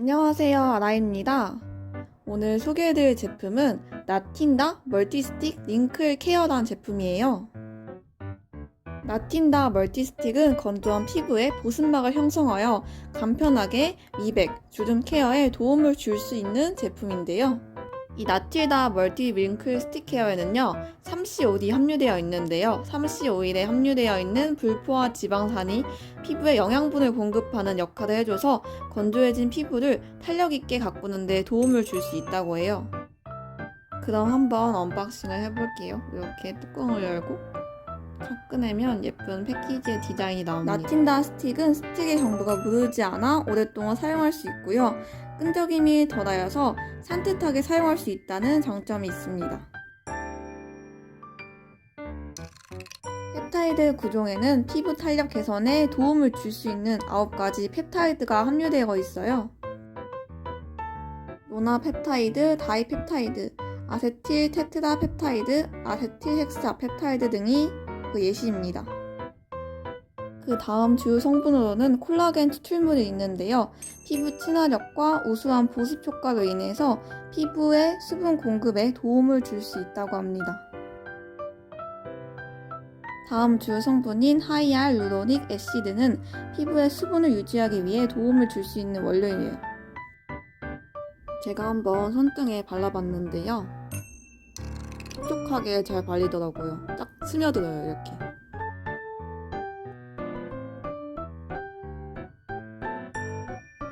안녕하세요. 아라입니다. 오늘 소개해드릴 제품은 나틴다 멀티스틱 링클 케어단 제품이에요. 나틴다 멀티스틱은 건조한 피부에 보습막을 형성하여 간편하게 미백, 주름 케어에 도움을 줄 수 있는 제품인데요. 이 나틸다 멀티 링클 스틱 케어에는요, 3COD 함유되어 있는데요. 3CO일에 함유되어 있는 불포화 지방산이 피부에 영양분을 공급하는 역할을 해줘서 건조해진 피부를 탄력 있게 가꾸는 데 도움을 줄 수 있다고 해요. 그럼 한번 언박싱을 해볼게요. 이렇게 뚜껑을 열고 탁 꺼내면 예쁜 패키지의 디자인이 나옵니다. 나틴다 스틱은 스틱의 정도가 무르지 않아 오랫동안 사용할 수 있고요. 끈적임이 덜하여서 산뜻하게 사용할 수 있다는 장점이 있습니다. 펩타이드 구종에는 피부 탄력 개선에 도움을 줄 수 있는 9가지 펩타이드가 함유되어 있어요. 노나 펩타이드, 다이펩타이드, 아세틸 테트라 펩타이드, 아세틸 헥사 펩타이드 등이 그 예시입니다. 그 다음 주요 성분으로는 콜라겐 추출물이 있는데요. 피부 친화력과 우수한 보습 효과로 인해서 피부의 수분 공급에 도움을 줄 수 있다고 합니다. 다음 주요 성분인 하이알 루로닉 애시드는 피부의 수분을 유지하기 위해 도움을 줄 수 있는 원료예요. 제가 한번 손등에 발라봤는데요. 촉촉하게 잘 발리더라고요. 딱 스며들어요, 이렇게.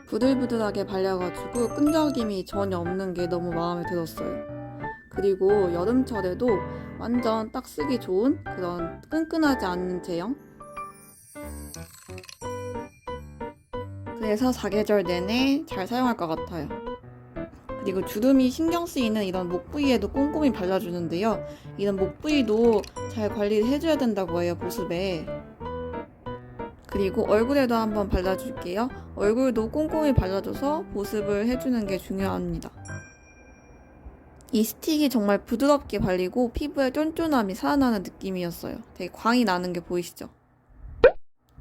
부들부들하게 발려가지고 끈적임이 전혀 없는 게 너무 마음에 들었어요. 그리고 여름철에도 완전 딱 쓰기 좋은 그런 끈끈하지 않는 제형? 그래서 사계절 내내 잘 사용할 것 같아요. 그리고 주름이 신경 쓰이는 이런 목 부위에도 꼼꼼히 발라주는데요. 이런 목 부위도 잘 관리를 해줘야 된다고 해요, 보습에. 그리고 얼굴에도 한번 발라줄게요. 얼굴도 꼼꼼히 발라줘서 보습을 해주는 게 중요합니다. 이 스틱이 정말 부드럽게 발리고 피부에 쫀쫀함이 살아나는 느낌이었어요. 되게 광이 나는 게 보이시죠?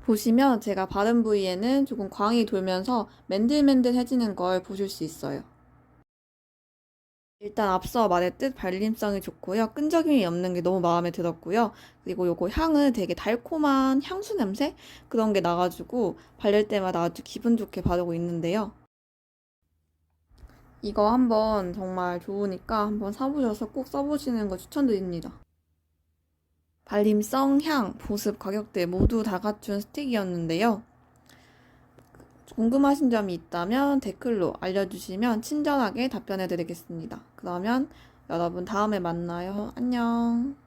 보시면 제가 바른 부위에는 조금 광이 돌면서 맨들맨들해지는 걸 보실 수 있어요. 일단 앞서 말했듯 발림성이 좋고요. 끈적임이 없는 게 너무 마음에 들었고요. 그리고 요거 향은 되게 달콤한 향수 냄새? 그런 게 나가지고 바를 때마다 아주 기분 좋게 바르고 있는데요. 이거 한번 정말 좋으니까 한번 사보셔서 꼭 써보시는 거 추천드립니다. 발림성, 향, 보습, 가격대 모두 다 갖춘 스틱이었는데요. 궁금하신 점이 있다면 댓글로 알려주시면 친절하게 답변해 드리겠습니다. 그러면 여러분 다음에 만나요. 안녕.